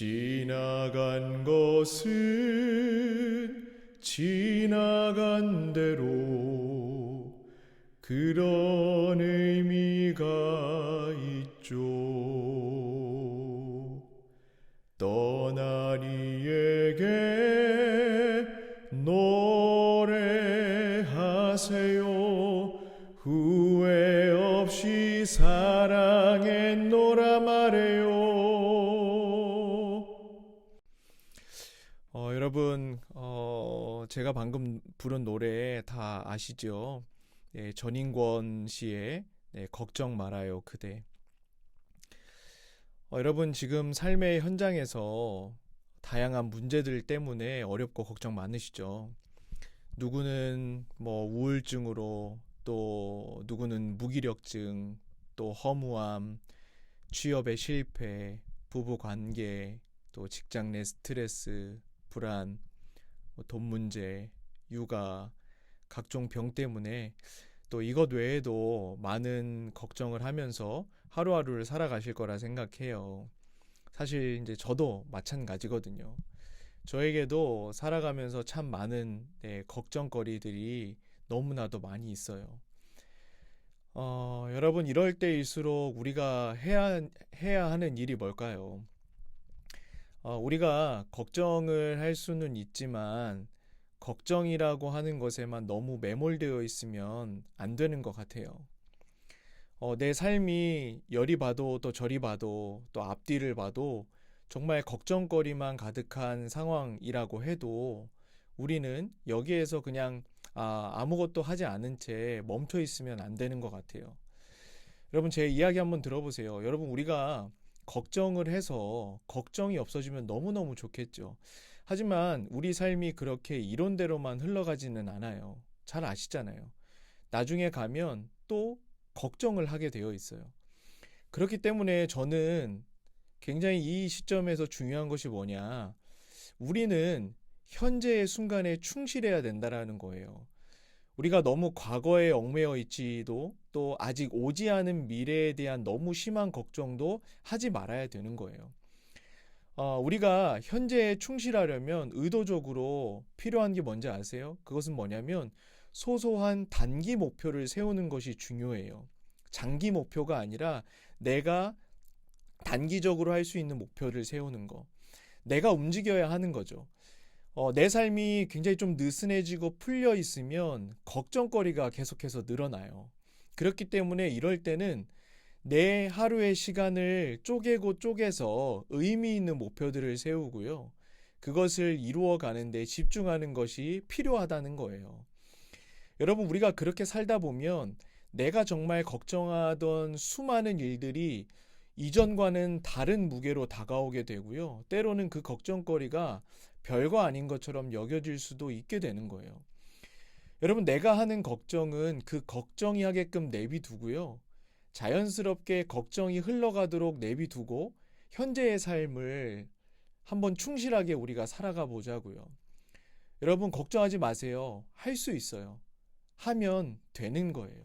지나간 것은 지나간 대로 그런 의미가 있죠. 떠나리에게 노래하세요. 후회 없이 사랑했 어, 여러분, 어, 제가 방금 부른 노래 다 아시죠? 예, 전인권 씨의 네, 걱정 말아요, 그대. 어, 여러분, 지금 삶의 현장에서 다양한 문제들 때문에 어렵고 걱정 많으시죠? 누구는 뭐 우울증으로, 또 누구는 무기력증, 또 허무함, 취업의 실패, 부부 관계, 또 직장 내 스트레스, 불안, 뭐돈 문제, 육아, 각종 병 때문에 또 이것 외에도 많은 걱정을 하면서 하루하루를 살아가실 거라 생각해요. 사실 이제 저도 마찬가지거든요. 저에게도 살아가면서 참 많은 네, 걱정거리들이 너무나도 많이 있어요. 어, 여러분 이럴 때일수록 우리가 해야, 해야 하는 일이 뭘까요? 어, 우리가 걱정을 할 수는 있지만 걱정이라고 하는 것에만 너무 매몰되어 있으면 안 되는 것 같아요. 어, 내 삶이 열이 봐도 또 저리 봐도 또 앞뒤를 봐도 정말 걱정거리만 가득한 상황이라고 해도 우리는 여기에서 그냥 아, 아무것도 하지 않은 채 멈춰 있으면 안 되는 것 같아요. 여러분 제 이야기 한번 들어보세요. 여러분 우리가 걱정을 해서 걱정이 없어지면 너무너무 좋겠죠. 하지만 우리 삶이 그렇게 이론대로만 흘러가지는 않아요. 잘 아시잖아요. 나중에 가면 또 걱정을 하게 되어 있어요. 그렇기 때문에 저는 굉장히 이 시점에서 중요한 것이 뭐냐. 우리는 현재의 순간에 충실해야 된다라는 거예요. 우리가 너무 과거에 얽매여 있지도 또 아직 오지 않은 미래에 대한 너무 심한 걱정도 하지 말아야 되는 거예요. 어, 우리가 현재에 충실하려면 의도적으로 필요한 게 뭔지 아세요? 그것은 뭐냐면 소소한 단기 목표를 세우는 것이 중요해요. 장기 목표가 아니라 내가 단기적으로 할 수 있는 목표를 세우는 거. 내가 움직여야 하는 거죠. 어, 내 삶이 굉장히 좀 느슨해지고 풀려 있으면 걱정거리가 계속해서 늘어나요. 그렇기 때문에 이럴 때는 내 하루의 시간을 쪼개고 쪼개서 의미 있는 목표들을 세우고요. 그것을 이루어 가는데 집중하는 것이 필요하다는 거예요. 여러분, 우리가 그렇게 살다 보면 내가 정말 걱정하던 수많은 일들이 이전과는 다른 무게로 다가오게 되고요. 때로는 그 걱정거리가 별거 아닌 것처럼 여겨질 수도 있게 되는 거예요. 여러분, 내가 하는 걱정은 그 걱정이 하게끔 내비두고요. 자연스럽게 걱정이 흘러가도록 내비두고 현재의 삶을 한번 충실하게 우리가 살아가 보자고요. 여러분, 걱정하지 마세요. 할 수 있어요. 하면 되는 거예요.